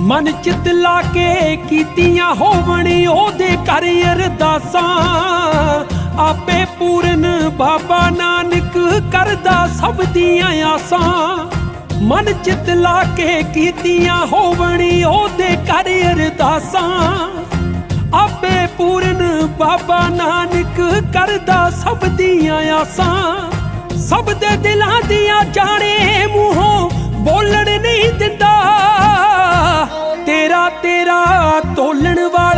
ਮਨ ਚਿਤ ਲਾ ਕੇ ਕੀਤੀਆਂ ਹੋਵਣ ਉਹਦੇ ਕਰ ਅਰਦਾਸਾਂ। ਆਪੇ ਪੂਰਨ ਬਾਬਾ ਨਾਨਕ ਕਰਦਾ ਸਭ ਦੀਆਂ ਆਸਾਂ। ਮਨ ਚਿਤ ਲਾ ਕੇ ਕੀਤੀਆਂ ਹੋਵਣ ਉਹਦੇ ਕਰ ਅਰਦਾਸਾਂ। ਆਪੇ ਪੂਰਨ ਬਾਬਾ ਨਾਨਕ ਕਰਦਾ ਸਭ ਦੀਆਂ ਆਸਾਂ। ਸਭ ਦੇ ਦਿਲਾਂ ਦੀਆਂ ਜਾਣੇ ਮੇਰਾ ਤੋਲਣ ਵਾਲਾ